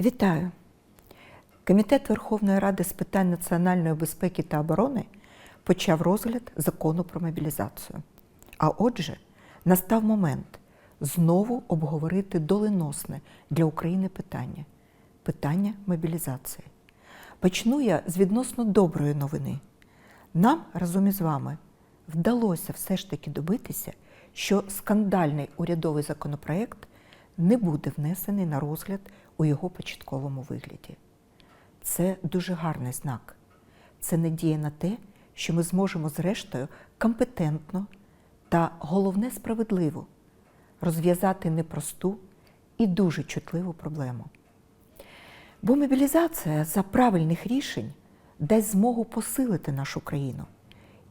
Вітаю! Комітет Верховної Ради з питань національної безпеки та оборони почав розгляд закону про мобілізацію. А отже, настав момент знову обговорити доленосне для України питання питання мобілізації. Почну я з відносно доброї новини. Нам разом із вами вдалося все ж таки добитися, що скандальний урядовий законопроект не буде внесений на розгляд у його початковому вигляді. Це дуже гарний знак. Це надія на те, що ми зможемо зрештою компетентно та головне справедливо розв'язати непросту і дуже чутливу проблему. Бо мобілізація за правильних рішень дасть змогу посилити нашу країну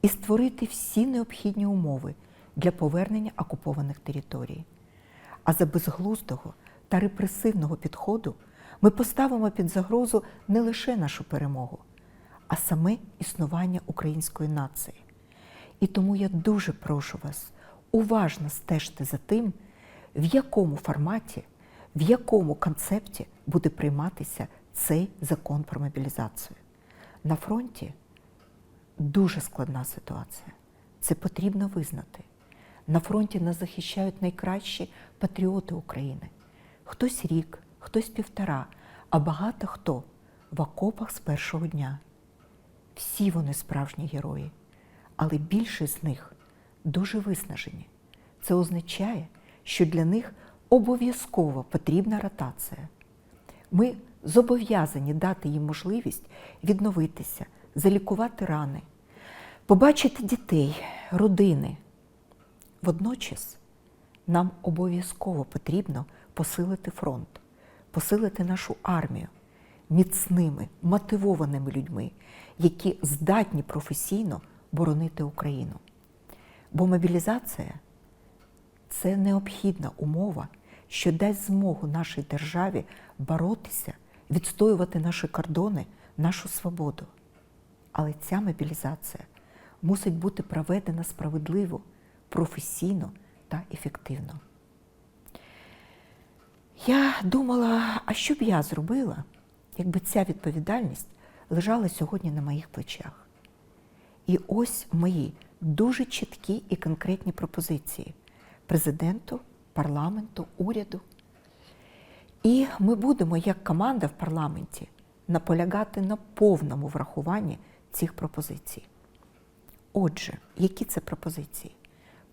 і створити всі необхідні умови для повернення окупованих територій. А за безглуздого та репресивного підходу ми поставимо під загрозу не лише нашу перемогу, а саме існування української нації. І тому я дуже прошу вас уважно стежте за тим, в якому форматі, в якому концепті буде прийматися цей закон про мобілізацію. На фронті дуже складна ситуація. Це потрібно визнати. На фронті нас захищають найкращі патріоти України. Хтось рік, хтось півтора, а багато хто в окопах з першого дня. Всі вони справжні герої, але більшість з них дуже виснажені. Це означає, що для них обов'язково потрібна ротація. Ми зобов'язані дати їм можливість відновитися, залікувати рани, побачити дітей, родини. Водночас нам обов'язково потрібно посилити фронт, посилити нашу армію міцними, мотивованими людьми, які здатні професійно боронити Україну. Бо мобілізація це необхідна умова, що дасть змогу нашій державі боротися, відстоювати наші кордони, нашу свободу. Але ця мобілізація мусить бути проведена справедливо, професійно та ефективно. Я думала, а що б я зробила, якби ця відповідальність лежала сьогодні на моїх плечах. І ось мої дуже чіткі і конкретні пропозиції президенту, парламенту, уряду. І ми будемо, як команда в парламенті, наполягати на повному врахуванні цих пропозицій. Отже, які це пропозиції?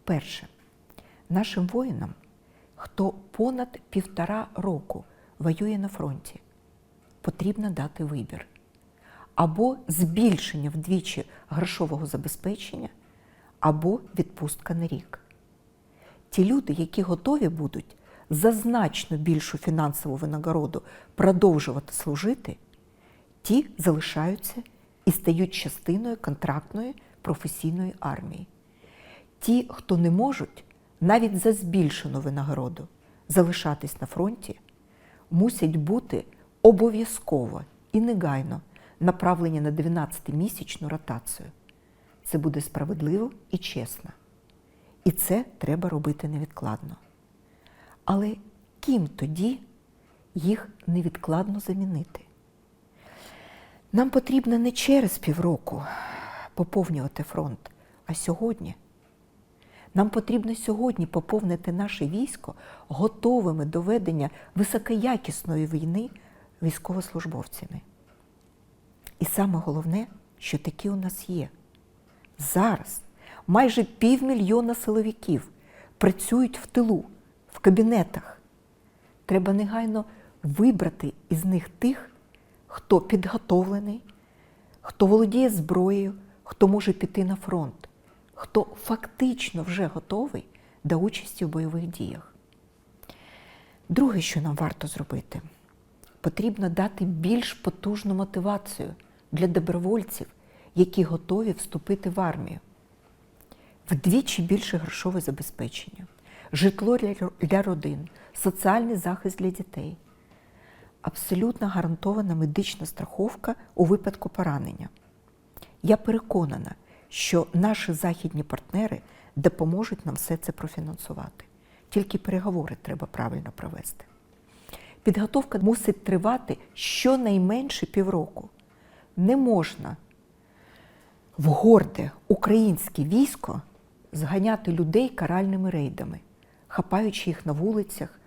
Перше, нашим воїнам, хто понад півтора року воює на фронті, потрібно дати вибір або збільшення вдвічі грошового забезпечення, або відпустка на рік. Ті люди, які готові будуть за значно більшу фінансову винагороду продовжувати служити, ті залишаються і стають частиною контрактної професійної армії. Ті, хто не можуть навіть за збільшену винагороду залишатись на фронті, мусять бути обов'язково і негайно направлені на 12-місячну ротацію. Це буде справедливо і чесно. І це треба робити невідкладно. Але ким тоді їх невідкладно замінити? Нам потрібно не через півроку поповнювати фронт, а сьогодні. Нам потрібно сьогодні поповнити наше військо готовими до ведення високоякісної війни військовослужбовцями. І саме головне, що такі у нас є. Зараз майже півмільйона силовиків працюють в тилу, в кабінетах. Треба негайно вибрати із них тих, хто підготовлений, хто володіє зброєю, хто може піти на фронт, хто фактично вже готовий до участі в бойових діях. Друге, що нам варто зробити, потрібно дати більш потужну мотивацію для добровольців, які готові вступити в армію. Вдвічі більше грошове забезпечення, житло для родин, соціальний захист для дітей, абсолютно гарантована медична страховка у випадку поранення. Я переконана, що наші західні партнери допоможуть нам все це профінансувати. Тільки переговори треба правильно провести. Підготовка мусить тривати щонайменше півроку. Не можна в горде українське військо зганяти людей каральними рейдами, хапаючи їх на вулицях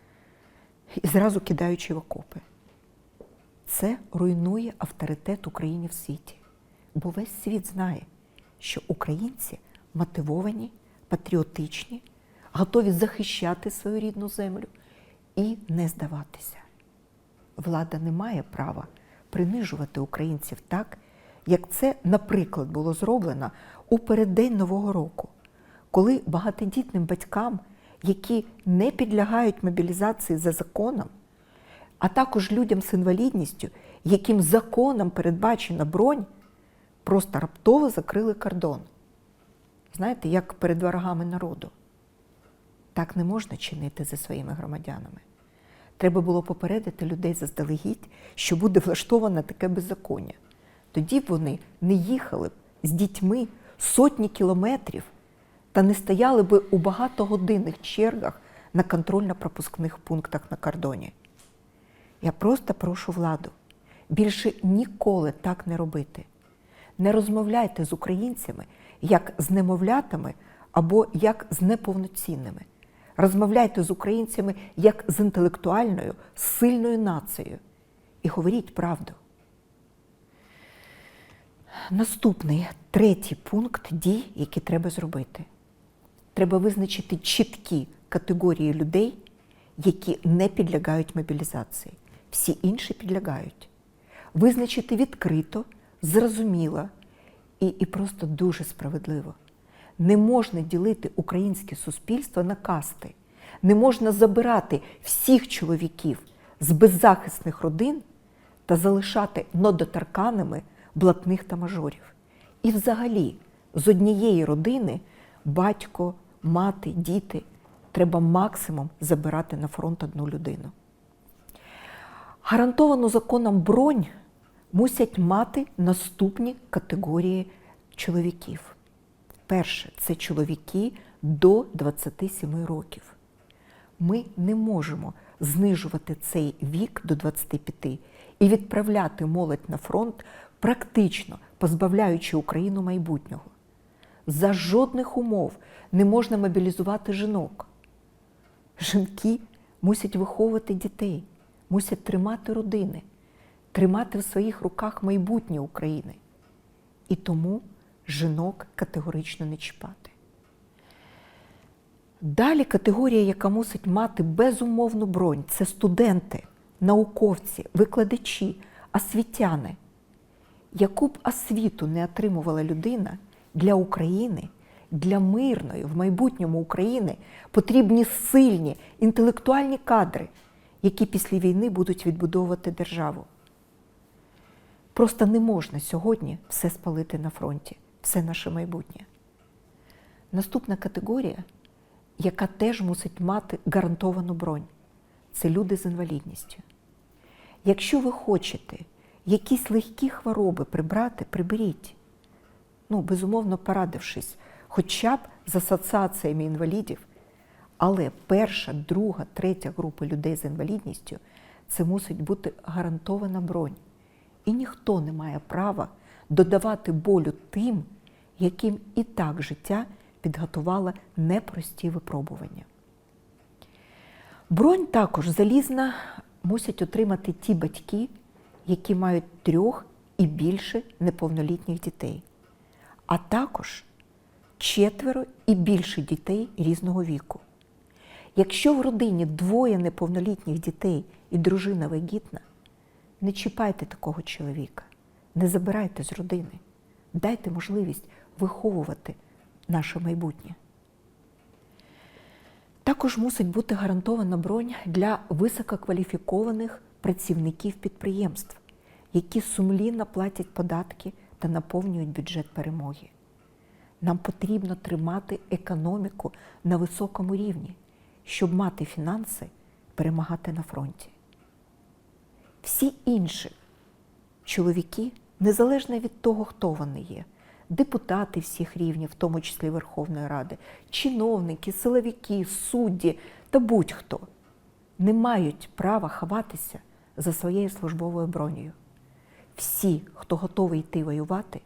і зразу кидаючи в окопи. Це руйнує авторитет України в світі. Бо весь світ знає, що українці мотивовані, патріотичні, готові захищати свою рідну землю і не здаватися. Влада не має права принижувати українців так, як це, наприклад, було зроблено у переддень Нового року, коли багатодітним батькам, які не підлягають мобілізації за законом, а також людям з інвалідністю, яким законом передбачена бронь, просто раптово закрили кордон. Знаєте, як перед ворогами народу. Так не можна чинити зі своїми громадянами. Треба було попередити людей заздалегідь, що буде влаштоване таке беззаконня. Тоді б вони не їхали б з дітьми сотні кілометрів та не стояли б у багатогодинних чергах на контрольно-пропускних пунктах на кордоні. Я просто прошу владу більше ніколи так не робити. Не розмовляйте з українцями як з немовлятами або як з неповноцінними. Розмовляйте з українцями як з інтелектуальною, сильною нацією. І говоріть правду. Наступний третій пункт дій, які треба зробити. Треба визначити чіткі категорії людей, які не підлягають мобілізації. Всі інші підлягають. Визначити відкрито, зрозуміло і, і просто дуже справедливо. Не можна ділити українське суспільство на касти. Не можна забирати всіх чоловіків з беззахисних родин та залишати недоторканими блатних та мажорів. І взагалі з однієї родини батько, мати, діти треба максимум забирати на фронт одну людину. Гарантовану законом бронь мусять мати наступні категорії чоловіків. Перше це чоловіки до 27 років. Ми не можемо знижувати цей вік до 25 і відправляти молодь на фронт, практично позбавляючи Україну майбутнього. За жодних умов не можна мобілізувати жінок. Жінки мусять виховувати дітей, мусять тримати родини, тримати в своїх руках майбутнє України. І тому жінок категорично не чіпати. Далі категорія, яка мусить мати безумовну бронь, це студенти, науковці, викладачі, освітяни. Яку б освіту не отримувала людина для України, для мирної в майбутньому України потрібні сильні інтелектуальні кадри, які після війни будуть відбудовувати державу. Просто не можна сьогодні все спалити на фронті, все наше майбутнє. Наступна категорія, яка теж мусить мати гарантовану бронь, це люди з інвалідністю. Якщо ви хочете якісь легкі хвороби прибрати, приберіть. Ну, безумовно, порадившись, хоча б з асоціаціями інвалідів. Але перша, друга, третя група людей з інвалідністю це мусить бути гарантована бронь. І ніхто не має права додавати болю тим, яким і так життя підготувало непрості випробування. Бронь також залізна мусять отримати ті батьки, які мають трьох і більше неповнолітніх дітей, а також четверо і більше дітей різного віку. Якщо в родині двоє неповнолітніх дітей і дружина вагітна, не чіпайте такого чоловіка, не забирайте з родини, дайте можливість виховувати наше майбутнє. Також мусить бути гарантована бронь для висококваліфікованих працівників підприємств, які сумлінно платять податки та наповнюють бюджет перемоги. Нам потрібно тримати економіку на високому рівні, щоб мати фінанси перемагати на фронті. Всі інші чоловіки, незалежно від того, хто вони є, депутати всіх рівнів, в тому числі Верховної Ради, чиновники, силовики, судді та будь-хто, не мають права ховатися за своєю службовою бронею. Всі, хто готовий йти воювати,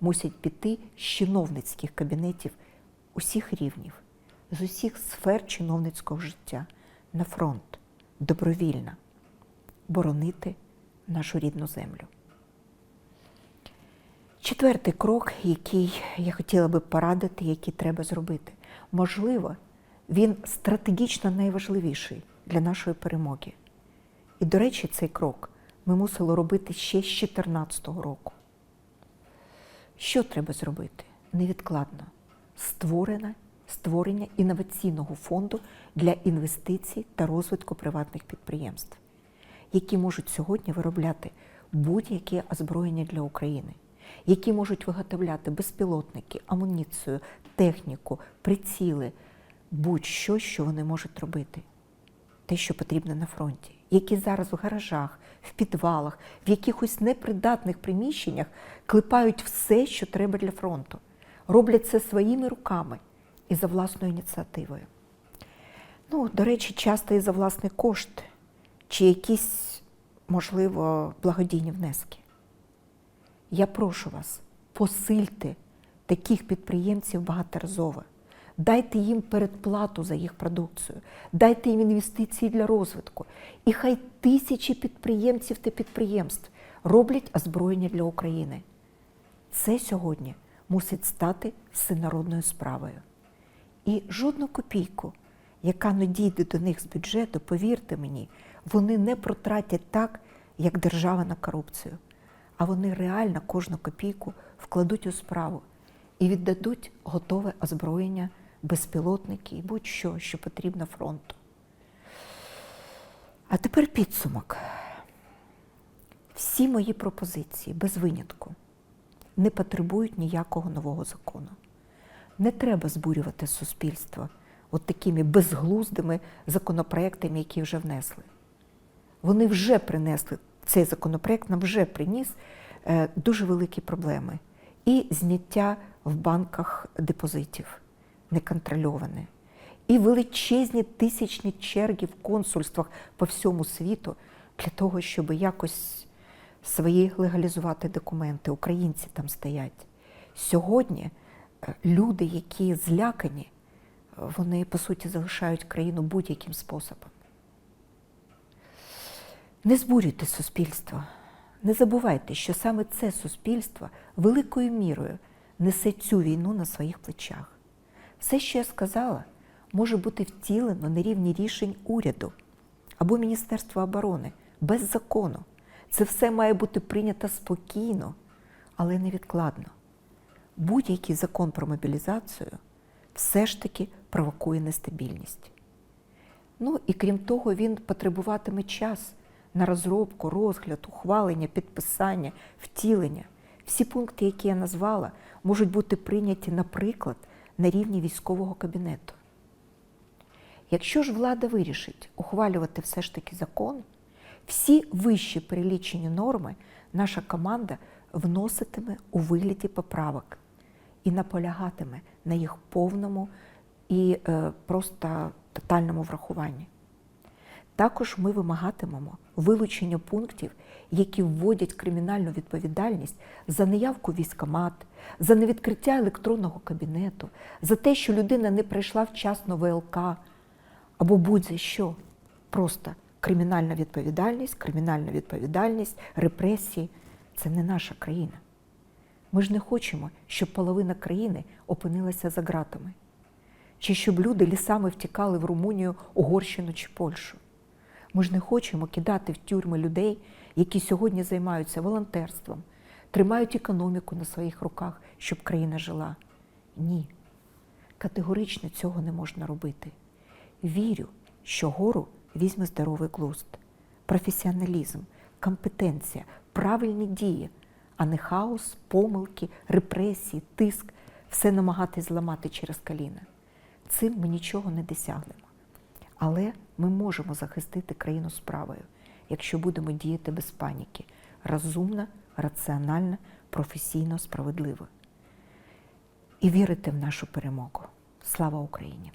мусять піти з чиновницьких кабінетів усіх рівнів, з усіх сфер чиновницького життя на фронт добровільно боронити нашу рідну землю. Четвертий крок, який я хотіла би порадити, який треба зробити, можливо, він стратегічно найважливіший для нашої перемоги. І, до речі, цей крок ми мусили робити ще з 2014 року. Що треба зробити? Невідкладно створення, створення інноваційного фонду для інвестицій та розвитку приватних підприємств, які можуть сьогодні виробляти будь-яке озброєння для України, які можуть виготовляти безпілотники, амуніцію, техніку, приціли, будь-що, що вони можуть робити. Те, що потрібно на фронті, які зараз в гаражах, в підвалах, в якихось непридатних приміщеннях клепають все, що треба для фронту, роблять це своїми руками і за власною ініціативою. Ну, до речі, часто і за власний кошт, чи якісь, можливо, благодійні внески. Я прошу вас, посильте таких підприємців багаторазово. Дайте їм передплату за їх продукцію, дайте їм інвестиції для розвитку. І хай тисячі підприємців та підприємств роблять озброєння для України. Це сьогодні мусить стати всенародною справою. І жодну копійку, яка не дійде до них з бюджету, повірте мені, вони не протратять так, як держава на корупцію. А вони реально кожну копійку вкладуть у справу і віддадуть готове озброєння, безпілотники і будь-що, що потрібно фронту. А тепер підсумок. Всі мої пропозиції без винятку не потребують ніякого нового закону. Не треба збурювати суспільство от такими безглуздими законопроектами, які вже внесли. Вони вже принесли, цей законопроект нам вже приніс е, дуже великі проблеми. І зняття в банках депозитів неконтрольоване, і величезні тисячні черги в консульствах по всьому світу для того, щоб якось свої легалізувати документи. Українці там стоять. Сьогодні е, люди, які злякані, вони по суті залишають країну будь-яким способом. Не збурюйте суспільство. Не забувайте, що саме це суспільство великою мірою несе цю війну на своїх плечах. Все, що я сказала, може бути втілено на рівні рішень уряду або Міністерства оборони без закону. Це все має бути прийнято спокійно, але невідкладно. Будь-який закон про мобілізацію все ж таки провокує нестабільність. Ну і крім того, він потребуватиме час на розробку, розгляд, ухвалення, підписання, втілення. Всі пункти, які я назвала, можуть бути прийняті, наприклад, на рівні військового кабінету. Якщо ж влада вирішить ухвалювати все ж таки закон, всі вищі перелічені норми наша команда вноситиме у вигляді поправок і наполягатиме на їх повному і е, просто тотальному врахуванні. Також ми вимагатимемо вилучення пунктів, які вводять кримінальну відповідальність за неявку в військкомат, за невідкриття електронного кабінету, за те, що людина не прийшла вчасно ВЛК або будь-за що. Просто кримінальна відповідальність, кримінальна відповідальність, репресії це не наша країна. Ми ж не хочемо, щоб половина країни опинилася за ґратами, чи щоб люди лісами втікали в Румунію, Угорщину чи Польщу. Ми ж не хочемо кидати в тюрми людей, які сьогодні займаються волонтерством, тримають економіку на своїх руках, щоб країна жила. Ні. Категорично цього не можна робити. Вірю, що гору візьме здоровий глузд, професіоналізм, компетенція, правильні дії, а не хаос, помилки, репресії, тиск, все намагатись зламати через коліна. Цим ми нічого не досягнемо. Але ми можемо захистити країну справою, якщо будемо діяти без паніки, розумно, раціонально, професійно, справедливо. І вірити в нашу перемогу. Слава Україні!